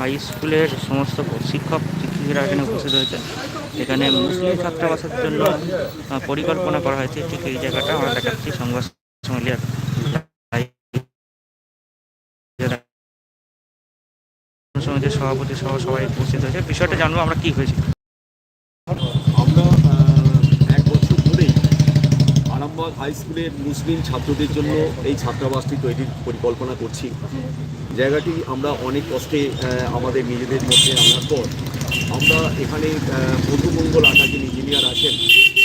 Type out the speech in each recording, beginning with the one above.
High স্কুলের সমস্ত শিক্ষক, শিক্ষিকারা এখানে উপস্থিত হয়েছে এখানে মুসলিম ছাত্রাবাসের জন্য পরিকল্পনা করা হয়েছে। ঠিক এই জায়গাটা আমরা দেখাচ্ছি সংবাদ সমিতির সভাপতি সহ সবাই উপস্থিত হয়েছে। বিষয়টা জানব আমরা কি হয়েছে আমরা আহ, এক বছর ধরেই আরামবাগ হাই স্কুলের মুসলিম ছাত্রদের জন্য এই ছাত্রাবাসটি তৈরির পরিকল্পনা করছি। জায়গাটি আমরা অনেক কষ্টে আমাদের নিজেদের মধ্যে আনার পর আমরা এখানে মধুমঙ্গল আকাশ যিনি ইঞ্জিনিয়ার আছেন,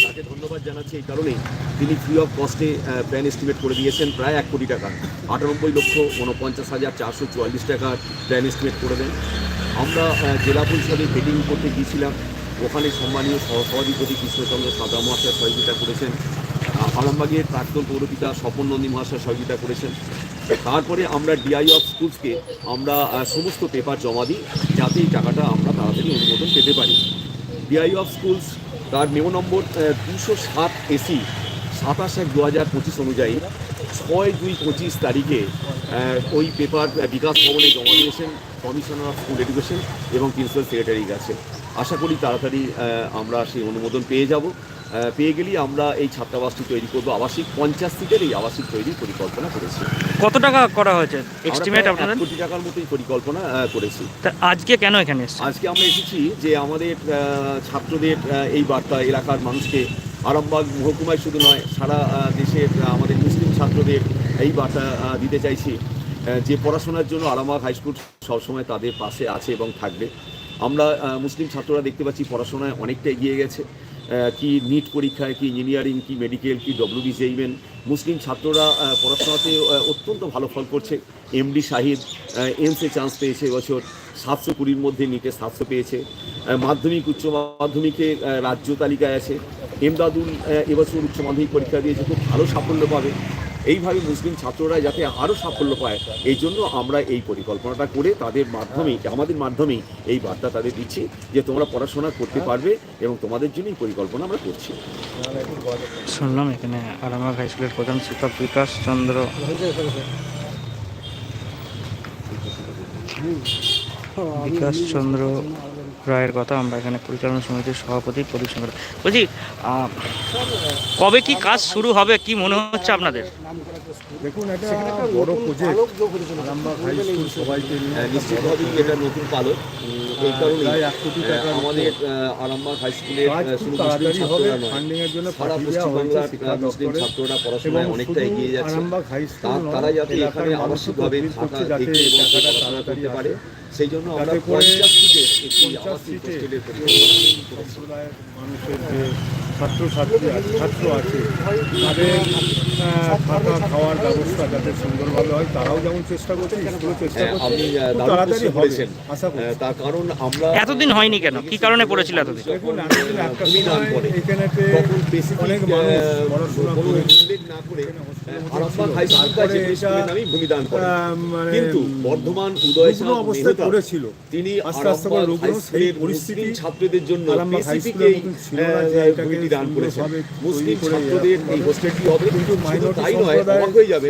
তাকে ধন্যবাদ জানাচ্ছি এই কারণে তিনি ফ্রি অফ কস্টে প্ল্যান এস্টিমেট করে দিয়েছেন প্রায় এক কোটি টাকা। আটানব্বই লক্ষ উনপঞ্চাশ হাজার চারশো চুয়াল্লিশ টাকার প্ল্যান এস্টিমেট করে দেন। আমরা জেলা পরিষদে মিটিং করতে গিয়েছিলাম। ওখানে সম্মানীয় সহ- সভাধিপতি কৃষ্ণচন্দ্র সাদা মহাশয় সহযোগিতা করেছেন। আহ, আলমবাগের প্রাক্তন পৌরপিতা স্বপন নন্দী মহাশয় সহযোগিতা করেছেন। তারপরে আমরা ডিআই অফ স্কুলসকে আমরা সমস্ত পেপার জমা দিই যাতে এই টাকাটা আমরা তাড়াতাড়ি অনুমোদন পেতে পারি। ডিআই অফ স্কুলস তার মেমো নম্বর দুশো সাত এসি সাতাশ এক দু হাজার পঁচিশ অনুযায়ী ছয় দুই পঁচিশ তারিখে ওই পেপার বিকাশ ভবনে জমা দিয়েছেন কমিশনার অফ স্কুল এডুকেশন এবং প্রিন্সিপাল সেক্রেটারির কাছে। আশা করি তাড়াতাড়ি আমরা সেই অনুমোদন পেয়ে যাব। পেয়ে গেলেই আমরা এই ছাত্রাবাসটি তৈরি করব। আবাসিক পঞ্চাশ সিটের এই আবাসিক তৈরির পরিকল্পনা করেছি। কত টাকা করা হয়েছে? এস্টিমেট আপনাদের? কোটি টাকার মতোই পরিকল্পনা করেছি। আজকে কেন এখানে আজকে আমরা এসেছি যে আমাদের ছাত্রদের এই বার্তা এলাকার মানুষকে আরামবাগ মহকুমায় শুধু নয় সারা দেশের আমাদের মুসলিম ছাত্রদের এই বার্তা দিতে চাইছি যে পড়াশোনার জন্য আরামবাগ হাই স্কুল সবসময় তাদের পাশে আছে এবং থাকবে। আমরা মুসলিম ছাত্ররা দেখতে পাচ্ছি পড়াশোনায় অনেকটা এগিয়ে গেছে। কি নিট পরীক্ষায়, কি ইঞ্জিনিয়ারিং কি মেডিকেল কি ডব্লিউবিসি ইভেন মুসলিম ছাত্ররা পড়াশোনাতে অত্যন্ত ভালো ফল করছে। এমডি শাহিদ এমসে চান্স পেয়েছে এবছর সাতশো কুড়ির মধ্যে নিটে সাতশো পেয়েছে। মাধ্যমিক, উচ্চ মাধ্যমিকে রাজ্য তালিকায় আছে। এমদাদুল এবছর উচ্চ মাধ্যমিক পরীক্ষা দিয়েছে। খুব ভালো সাফল্য পাবে। এইভাবে মুসলিম ছাত্ররা যাতে আরও সাফল্য পায়, এই জন্য আমরা এই পরিকল্পনাটা করে তাদের মাধ্যমেই, আমাদের মাধ্যমেই এই বার্তা তাদের দিচ্ছি যে তোমরা পড়াশোনা করতে পারবে এবং তোমাদের জন্য এই পরিকল্পনা আমরা করছি। শুনলাম এখানে আরামবাগ হাই স্কুলের প্রধান শিক্ষক বিকাশ চন্দ্র। বিকাশ চন্দ্র রায়ের কথা আমরা এখানে পরিচালনা সমিতির সভাপতি প্রদীপ রায়। বলছি কবে কি কাজ শুরু হবে? কি মনে হচ্ছে আপনাদের? দেখুন এটা বড় প্রজেক্ট হাই স্কুল সবাইকে নিশ্চিতভাবেই এটা নতুন পালক এই কারণে এক কোটি টাকার আমাদের আরামবাগ হাই স্কুলের কাজ আহ, খুব শুধু মুসলিম তাড়াতাড়ি হবে ছাত্ররা নয় ফান্ডিং এর জন্য সারা পাঠিয়ে দেওয়া হয়েছে পশ্চিমবাংলার মুসলিম ছাত্ররা পড়াশোনায় অনেকটা এগিয়ে যাচ্ছে। আরামবাগ হাই স্কুল তা- নয়, তারা যাতে এখানে মানুষও থাকা করছে এবং পড়াশোনা করতে পারে। সেই জন্য আমরা পঞ্চাশ সিটের একটি পঞ্চাশ সিটে সম্প্রদায়ের মানুষের ছাত্রছাত্রী আছে ছাত্র আছে তাদের থাকা খাওয়ার ব্যবস্থা যাতে সুন্দরভাবে হয় তারাও যেমন চেষ্টা করছে স্কুলও চেষ্টা হ্যাঁ, করছে তাড়াতাড়ি হবে আশা করি তার কারণ আমরা এতদিন হয়নি কেন? কি কারণে পড়েছিল এতদিন? দেখুন এতদিন একটা সময়। এখানেতে specific, অনেক মানুষ পড়াশোনা করে না করে আরামবাগ হাই স্কুল তারপরে যে এটা, স্কুলের নামেই ভূমিদান করে মানে কিন্তু বর্ধমান উদয় পড়েছিল। তিনি আস্তে আস্তে করে সেই পরিস্থিতি ছাত্রদের জন্য হাই specific স্কুলের এই, মতন ছিল না আহ, যে এটাকে ভূমিটি দান করেছেন মুসলিম ছাত্রদের এই হোস্টেলটি হবে কিন্তু শুধু তাই নয় অবাক হয়ে যাবে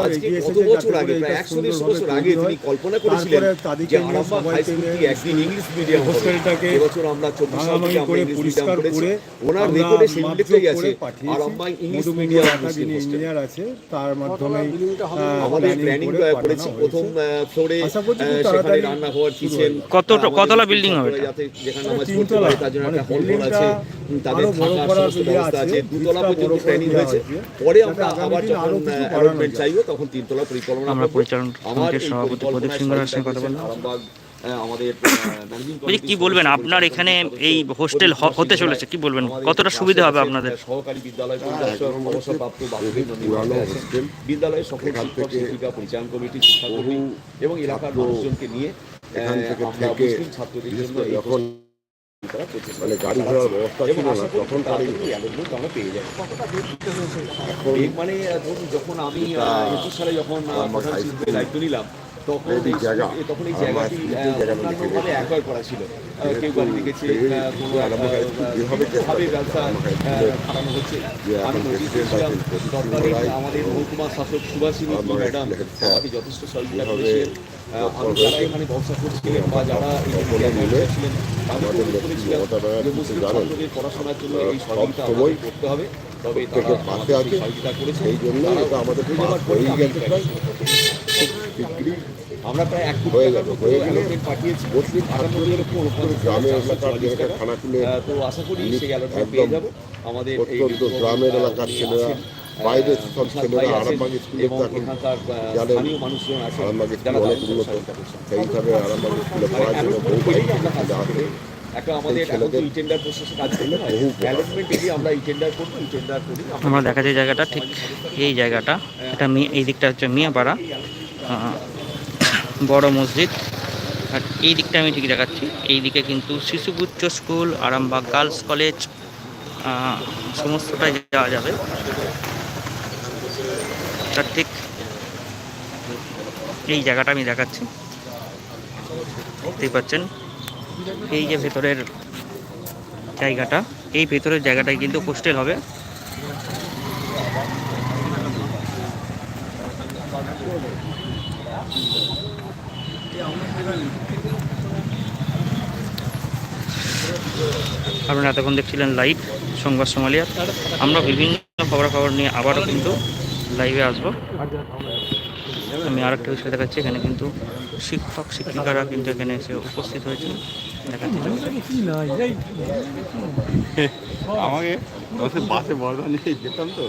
আজকে কত বছর আগে প্রায় একশো দেড়শো বছর আগে তিনি কল্পনা করেছিলেন যে নিয়ে আরামবাগ হাই সবাইকে স্কুলটি একদিন ইংলিশ মিডিয়াম হোস্টেলটাকে এবছর আমরা চব্বিশ সাল থেকে আমরা করে ইংলিশ মিডিয়াম পরিষ্কার করেছি। করে ওনার আমরা রেকর্ডে সেই উল্লেখটাই আছে করে আরামবাগ ইংলিশ মিডিয়াম মুসলিম যিনি হোস্টেল ইঞ্জিনিয়ার আছে তার মাধ্যমে আমাদের প্ল্যানিং করেছি প্রথম ফ্লোরে সেখানে রান্নাঘর কিচেন কত- কতলা বিল্ডিং হবে যাতে যেখানে তিনতলা। তার জন্য একটা হল আছে তাদের থাকার সমস্ত ইয়ে ব্যবস্থা আছে দুতলা পর্যন্ত করে প্ল্যানিং হয়েছে। পরে আমরা আবার যখন অ্যালটমেন্ট চাইব তখন তিনতলা পরিকল্পনা আমরা। পরিচালন কমিটির সভাপতি প্রদীপ সিং রায়ের সঙ্গে কথা বললাম। আমাদের কি বলবেন আপনার এখানে এই হোস্টেল হতে চলেছে কি বলবেন কতটা সুবিধা হবে আপনাদের সহকারী বিদ্যালয় অবসরপ্রাপ্ত বিদ্যালয়ের সকল শিক্ষক শিক্ষিকা পরিচালন কমিটি শিক্ষাকর্মী এবং এলাকার মানুষজনকে নিয়ে এখান থেকে ছাত্রদের জন্য মানে গাড়ি ঘোড়ার ব্যবস্থা ছিল না তখন আমরা পেয়ে মানে ধরুন যখন আমি একুশ সালে যখন দায়িত্ব নিলাম তখন এই জায়গাটি অন্যান্যভাবে অ্যাকোয়ার করা ছিল। কেউ গাড়ি করছে, ব্যবসা খাটানো হচ্ছে। আমি নোটিশ আমাদের মহকুমা শাসক সুভাষিনী ম্যাডাম আমাকে যথেষ্ট সহযোগিতা যেভাবে যারা এখানে ব্যবসা করছিলেন বা যারা এই সকলে মিলে ছিলেন তাদের আমাদের অনুরোধ করেছিলাম যে মুসলিম ছাত্রদের পড়াশোনার জন্য এই সহযোগিতা সময় আমাদের করতে হবে তবে তারা প্রত্যেকের আমাদের আছে। সহযোগিতা করেছে সেই জন্য এটা আমাদের পাস গেছে আমরা প্রায় এক কোটি টাকার মতো গেলে। allotment পাঠিয়েছি মুসলিম আগামী ছাত্রদের দিনে পুরো পুরো গ্রামের এলাকার যেটা টাকা। খানাকুলের তো আশা করি সেই allotment পেয়ে যাব আমাদের এই গ্রামের এলাকার ছেলেরা, বাইরের সব ছেলেরা আরামবাগ স্কুলে এখন জানেন, স্থানীয় মানুষজন আছেন আরামবাগ স্কুল অনেক উন্নত সেই হিসাবে আরামবাগ স্কুলে মানে পড়ার জন্য বহু বাইক পেলেই আমরা দেখা যায় জায়গাটা ঠিক এই জায়গাটা। এটা এই দিকটা হচ্ছে মিয়াপাড়া বড় মসজিদ। আর এই দিকটা আমি ঠিক দেখাচ্ছি। এই দিকে কিন্তু শিশু উচ্চ স্কুল আরামবাগ গার্লস কলেজ সমস্তটাই যাওয়া যাবে। তার ঠিক এই জায়গাটা আমি দেখাচ্ছি। দেখতেই পাচ্ছেন, এই যে ভেতরের জায়গাটা, এই ভেতরের জায়গাটায় কিন্তু হোস্টেল হবে। আপনারা এতক্ষণ দেখছিলেন লাইভ সংবাদ সোমালিয়া আমরা বিভিন্ন খবরাখবর নিয়ে আবারও কিন্তু লাইভে আসব। আমি আর একটা বিষয় দেখাচ্ছি, এখানে কিন্তু শিক্ষক, শিক্ষিকারা কিন্তু এখানে এসে উপস্থিত হয়েছে আমাকে বাসে বর্ধমান যেতাম তো।